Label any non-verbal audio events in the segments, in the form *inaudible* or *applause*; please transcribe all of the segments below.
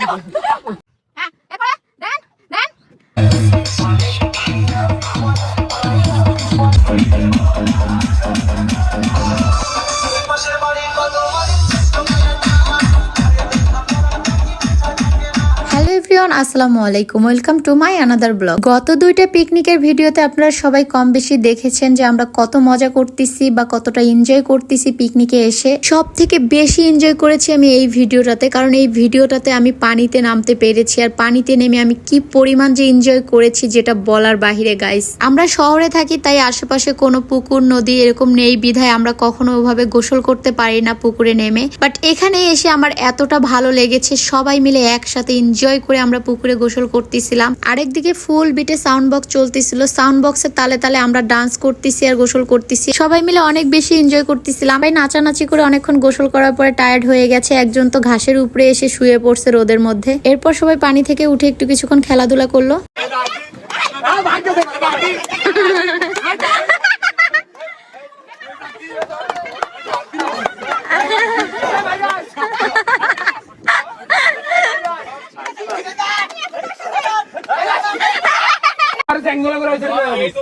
Come. Everyone, আসসালামু আলাইকুম। Welcome to my another blog গত দুইটা পিকনিকের ভিডিওতে আপনারা সবাই কম বেশি দেখেছেন যে আমরা কত মজা করতেছি বা কতটা এনজয় করতেছি পিকনিকে এসে। সব থেকে বেশি এনজয় করেছি আমি এই ভিডিওটাতে, কারণ এই ভিডিওটাতে আমি পানিতে নামতে পেরেছি আর পানিতে নেমে আমি কি পরিমাণ যে এনজয় করেছি যেটা বলার বাহিরে গাইস আমরা শহরে থাকি, তাই আশেপাশে কোনো পুকুর, নদী এরকম নেই বিধায় আমরা কখনো ওভাবে গোসল করতে পারি না পুকুরে নেমে। বাট এখানে এসে আমার এতটা ভালো লেগেছে, সবাই মিলে একসাথে এনজয় করে আমরা পুকুরে গোসল করতেছিলাম। আরেকদিকে ফুল বিটে সাউন্ড বক্স চলতেছিল। সাউন্ড বক্সের তালে তালে আমরা ডান্স করতেছি আর গোসল করতেছি। সবাই মিলে অনেক বেশি এনজয় করতেছিলাম। ভাই নাচানাচি করে অনেকক্ষণ গোসল করার পরে টায়ার্ড হয়ে গেছে। একজন তো ঘাসের উপরে এসে শুয়ে পড়ছে রোদের মধ্যে। এরপর সবাই পানি থেকে উঠে একটু কিছুক্ষণ খেলাধুলা করল *laughs* আরে চ্যাংদোলা করে ছেড়ে যাবি চ্যাংদোলা করে ছেড়ে যাবি না না না রয়ে গেছে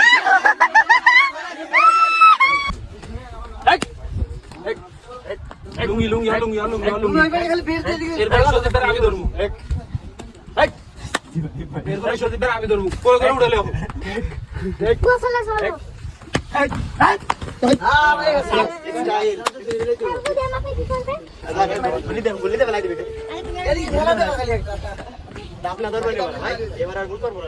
লুঙ্গি লুঙ্গি লুঙ্গি লুঙ্গি লুঙ্গি। খালি ফেস দিয়ে দিকে। এরপরে সত্যি বের আমি ধরবো এরপরে সত্যি বের আমি ধরবো করে করে উঠে লেও। গোসলে চলো হ্যাঁ ভাই স্টাইল। বুঝে আমাকে কি করবে বলি দে বলি দে বেলাই দিবে। এদিকে খেলা দে খালি একটা। ডাবলা ধরবে না ভাই এবার আর ভুল করব না।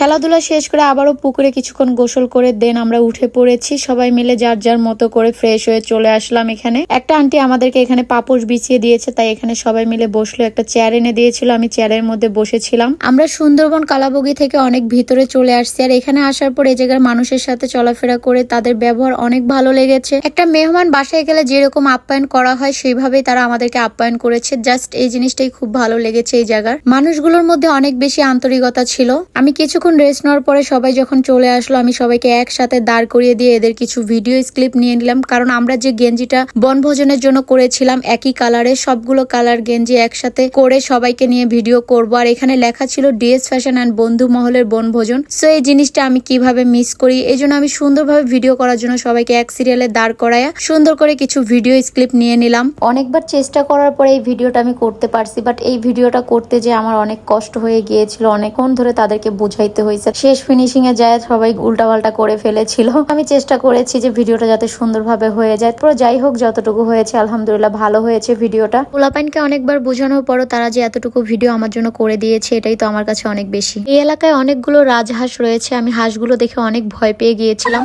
খেলাধুলা শেষ করে আবারও পুকুরে কিছুক্ষণ গোসল করে দেন আমরা উঠে পড়েছি। সবাই মিলে যার যার মতো করে ফ্রেশ হয়ে চলে আসলাম এখানে। একটা আন্টি আমাদেরকে এখানে পাপোশ বিছিয়ে দিয়েছে, তাই এখানে সবাই মিলে বসল। একটা চেয়ার এনে দিয়েছিল, আমি চেয়ারের মধ্যে বসেছিলাম। আমরা সুন্দরবন কালাবগি থেকে অনেক ভিতরে চলে আসছি আর এখানে আসার পর এই জায়গার মানুষের সাথে চলাফেরা করে তাদের ব্যবহার অনেক ভালো লেগেছে। একটা মেহমান বাসায় গেলে যেরকম আপ্যায়ন করা হয়, সেইভাবেই তারা আমাদেরকে আপ্যায়ন করেছে। জাস্ট এই জিনিসটাই খুব ভালো লেগেছে এই জায়গার। মানুষগুলোর মধ্যে অনেক বেশি আন্তরিকতা ছিল। আমি কিছুক্ষণ রেস্ট নেওয়ার পরে সবাই যখন চলে আসলো, আমি সবাইকে একসাথে দাঁড় করিয়ে দিয়ে এদের কিছু ভিডিও ক্লিপ নিয়ে নিলাম। কারণ আমরা যে গেঞ্জিটা বনভোজনের জন্য করেছিলাম, একই কালারে সবগুলো কালার গেঞ্জি একসাথে করে সবাইকে নিয়ে ভিডিও করব। আর এখানে লেখা ছিল ডিএস ফ্যাশন অ্যান্ড বন্ধু মহলের বনভোজন। সো এই জিনিসটা আমি কীভাবে মিস করি? এই জন্য আমি সুন্দরভাবে ভিডিও করার জন্য সবাইকে এক সিরিয়ালে দাঁড় করায়া সুন্দর করে কিছু ভিডিও ক্লিপ নিয়ে নিলাম। অনেকবার চেষ্টা করার পরে এই ভিডিওটা আমি করতে পারছি বাট এই ভিডিওটা করতে যে আমার অনেক কষ্ট হয়ে গিয়েছিল, অনেকক্ষণ ধরে তাদেরকে বুঝাইতে হয়েছে। শেষ ফিনিশিং এ যায় সবাই উল্টাপাল্টা করে ফেলেছিল। আমি চেষ্টা করেছি যে ভিডিওটা যাতে সুন্দরভাবে হয়ে যায়। পুরো যাই হোক, যতটুকু হয়েছে, আলহামদুলিল্লাহ ভালো হয়েছে ভিডিওটা। পোলাপাইনকে অনেকবার বোঝানোর পরও তারা যে এতটুকু ভিডিও আমার জন্য করে দিয়েছে, এটাই তো আমার কাছে অনেক বেশি। এই এলাকায় অনেকগুলো রাজহাঁস রয়েছে, আমি হাঁসগুলো দেখে অনেক ভয় পেয়ে গিয়েছিলাম।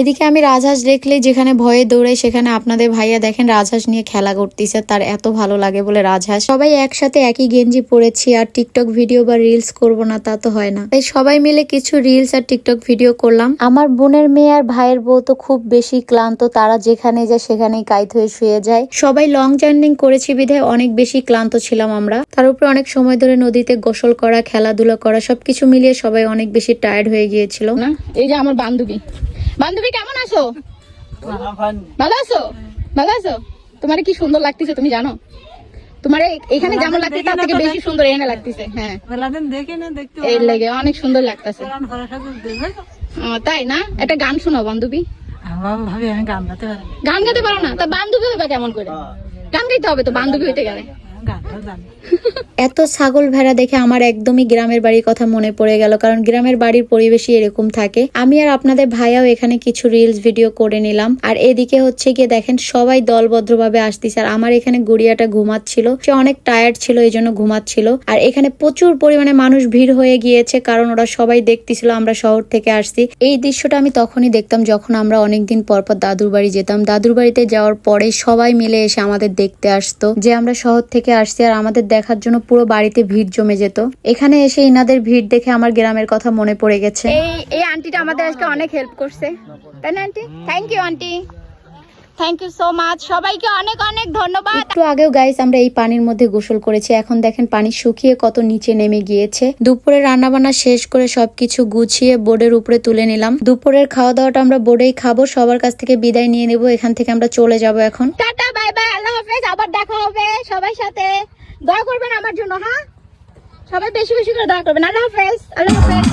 এদিকে আমি রাজহাঁস দেখলে যেখানে ভয়ে দৌড়ে সেখানে আপনাদের ভাইয়া দেখেন রাজহাঁস নিয়ে খেলা করতেছে, তার এত ভালো লাগে বলে রাজহাঁস। সবাই একসাথে একই গেঞ্জি পরেছি, আর টিকটক ভিডিও বা রিলস করব না, তা তো হয় না। তাই সবাই মিলে কিছু রিলস আর টিকটক ভিডিও করলাম। আমার বোনের মেয়ে আর ভাইয়ের বউ তো খুব বেশি ক্লান্ত, তারা যেখানে যায় সেখানেই কাইত হয়ে শুয়ে যায়। সবাই লং জার্নিং করেছি বিধায় অনেক বেশি ক্লান্ত ছিলাম আমরা। তার উপরে অনেক সময় ধরে নদীতে গোসল করা, খেলাধুলা করা, সবকিছু মিলিয়ে সবাই অনেক বেশি টায়ার্ড হয়ে গিয়েছিল। এই যে আমার বান্ধবী। বান্ধবী কেমন আছো? ভালো আছো? ভালো আছো? তোমার কি সুন্দর লাগতেছে তুমি জানো? তোমার এখানে যেমন লাগছে তার থেকে বেশি সুন্দর এখানে লাগতেছে হ্যাঁ। মেলাদিন দেখি না দেখতে এই লেগে অনেক সুন্দর লাগতেছে। তাই না? একটা গান শোনো বান্ধবী। গান গাতে গাইতে পারো না? তা বান্ধবী হবে কেমন করে? গান গাইতে হবে তো বান্ধবী হইতে গেলে। এত ছাগল ভেড়া দেখে আমার একদমই গ্রামের বাড়ির কথা মনে পড়ে গেল, কারণ গ্রামের বাড়ির পরিবেশই এরকম থাকে। আমি আর আপনাদের ভাইয়াও এখানে কিছু রিলস ভিডিও করে নিলাম। আর এদিকে হচ্ছে গিয়ে দেখেন, সবাই দলবদ্ধভাবে আসতেছে। আর আমার এখানে গুড়িয়াটা ঘুমাচ্ছিল। সে অনেক টায়ার্ড ছিল এই জন্য ঘুমাচ্ছিল। আর এখানে প্রচুর পরিমাণে মানুষ ভিড় হয়ে গিয়েছে, কারণ ওরা সবাই দেখতেছিল আমরা শহর থেকে আসছি। এই দৃশ্যটা আমি তখনই দেখতাম যখন আমরা অনেকদিন পর পর দাদুর বাড়ি যেতাম। দাদুর বাড়িতে যাওয়ার পরে সবাই মিলে এসে আমাদের দেখতে আসতো যে আমরা শহর থেকে আসছি আর আমাদের দেখার জন্য পুরো বাড়িতে ভিড় জমে যেত। এখানে এসে ইনাদের ভিড় দেখে আমার গ্রামের কথা মনে পড়ে গেছে। এই এই আন্টিটা আমাদের আজকে অনেক হেল্প করছে। তাই না aunty thank you aunty thank you so much সবাইকে অনেক অনেক ধন্যবাদ। একটু আগেও গাইস আমরা এই পানির মধ্যে গোসল করেছি এখন দেখেন পানি শুকিয়ে কত নিচে নেমে গিয়েছে। দুপুরে রান্না বান্না শেষ করে সবকিছু গুছিয়ে বোর্ডের উপরে তুলে নিলাম। দুপুরের খাওয়া দাওয়াটা আমরা বোর্ডেই খাব সবার কাছ থেকে বিদায় নিয়ে নেব এখান থেকে আমরা চলে যাব এখন। টাটা বাই বাই আল্লাহ হাফেজ আবার দেখা হবে সবার সাথে। দোয়া করবেন আমার জন্য হ্যাঁ? সবাই বেশি বেশি করে দোয়া করবেন। আল্লাহ হাফেজ আল্লাহ হাফেজ।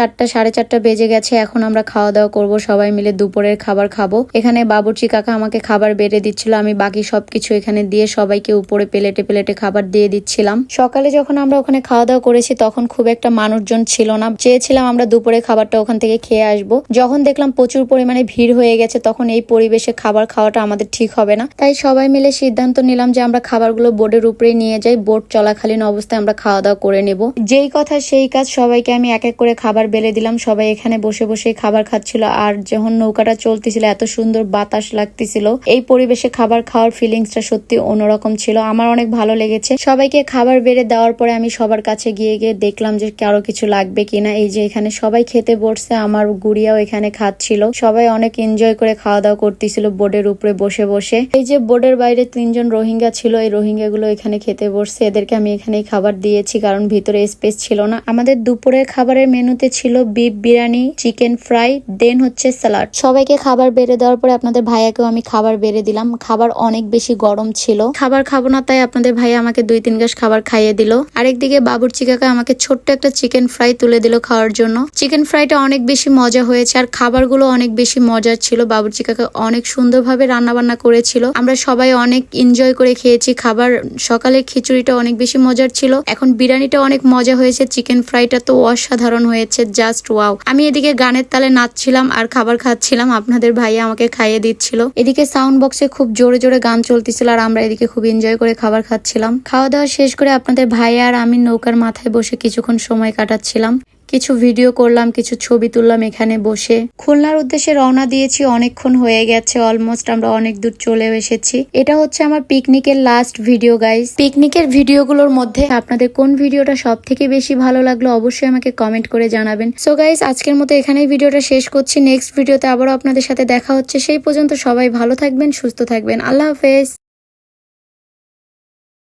চারটা, সাড়ে চারটা বেজে গেছে, এখন আমরা খাওয়া দাওয়া করব, সবাই মিলে দুপুরের খাবার খাব। এখানে বাবুর্চি কাকা আমাকে খাবার বেড়ে দিচ্ছিল, আমি বাকি সবকিছু এখানে দিয়ে সবাইকে উপরে প্লেটে প্লেটে খাবার দিয়ে দিচ্ছিলাম। সকালে যখন আমরা ওখানে খাওয়া দাওয়া করেছি, তখন খুব একটা মানুষজন ছিল না। চেয়েছিলাম আমরা দুপুরে খাবারটা ওখান থেকে খেয়ে আসব। যখন দেখলাম প্রচুর পরিমাণে ভিড় হয়ে গেছে, তখন এই পরিবেশে খাবার খাওয়াটা আমাদের ঠিক হবে না। তাই সবাই মিলে সিদ্ধান্ত নিলাম যে আমরা খাবারগুলো বোর্ডের উপরে নিয়ে যাই, বোর্ড চলাকালীন অবস্থায় আমরা খাওয়া দাওয়া করে নেব। যেই কথা সেই কাজ সবাইকে আমি এক এক করে খাবার বেলে দিলাম। সবাই এখানে বসে বসে খাবার খাচ্ছিল আর যখন নৌকাটা চলতেছিল, এত সুন্দর বাতাস লাগতেছিল। এই পরিবেশে খাবার খাওয়ার ফিলিংসটা সত্যি অন্যরকম ছিল। আমার অনেক ভালো লেগেছে। সবাইকে খাবার বেড়ে দেওয়ার পরে আমি সবার কাছে গিয়ে গিয়ে দেখলাম যে কারও কিছু লাগবে কিনা। এই যে এখানে সবাই খেতে বসছে, আমার গুড়িয়াও এখানে খাচ্ছিল। সবাই অনেক এনজয় করে খাওয়া দাওয়া করতেছিল বোর্ডের উপরে বসে বসে। এই যে বোর্ডের বাইরে তিনজন রোহিঙ্গা ছিল, এই রোহিঙ্গা গুলো এখানে খেতে বসছে। এদেরকে আমি এখানে খাবার দিয়েছি, কারণ ভিতরে স্পেস ছিল না। আমাদের দুপুরের খাবারের মেনুতে ছিল beef biryani, chicken fry, then হচ্ছে স্যালাড। সবাইকে খাবার বেড়ে দেওয়ার পরে আপনাদের ভাইয়াকেও আমি খাবার বেড়ে দিলাম। খাবার অনেক বেশি গরম ছিল। খাবার খাব না, তাই আপনাদের ভাইয়া আমাকে দুই তিন গ্লাস খাবার খাইয়ে দিল। আরেকদিকে বাবুর্চি কাকা আমাকে ছোট্ট একটা চিকেন ফ্রাই তুলে দিল খাওয়ার জন্য। চিকেন ফ্রাইটা অনেক বেশি মজা হয়েছে আর খাবারগুলো অনেক বেশি মজার ছিল। বাবুর্চি কাকা অনেক সুন্দরভাবে রান্না বান্না করেছিল। আমরা সবাই অনেক এনজয় করে খেয়েছি খাবার। সকালের খিচুড়িটা অনেক বেশি মজার ছিল। এখন বিরিয়ানিটা অনেক মজা হয়েছে, চিকেন ফ্রাইটা তো অসাধারণ হয়েছে। জাস্ট ওয়াও আমি এদিকে গানের তালে নাচছিলাম আর খাবার খাচ্ছিলাম। আপনাদের ভাইয়া আমাকে খাইয়ে দিচ্ছিল। এদিকে সাউন্ড বক্সে খুব জোরে জোরে গান চলতেছিল আর আমরা এদিকে খুব এনজয় করে খাবার খাচ্ছিলাম। খাওয়া দাওয়া শেষ করে আপনাদের ভাইয়া আর আমি নৌকার মাথায় বসে কিছুক্ষণ সময় কাটাচ্ছিলাম। কিছু ভিডিও করলাম, কিছু ছবি তুললাম এখানে বসে। খুলনার উদ্দেশ্যে রওনা দিয়েছি, অনেকক্ষণ হয়ে গেছে অলমোস্ট আমরা অনেক দূর চলেও এসেছি। এটা হচ্ছে আমার পিকনিকের লাস্ট ভিডিও গাইস পিকনিকের ভিডিওগুলোর মধ্যে আপনাদের কোন ভিডিওটা সব থেকে বেশি ভালো লাগল অবশ্যই আমাকে কমেন্ট করে জানাবেন। সো গাইস আজকের মতো এখানেই ভিডিওটা শেষ করছি। নেক্সট ভিডিওতে আবারও আপনাদের সাথে দেখা হচ্ছে। সেই পর্যন্ত সবাই ভালো থাকবেন, সুস্থ থাকবেন। আল্লাহ হাফেজ।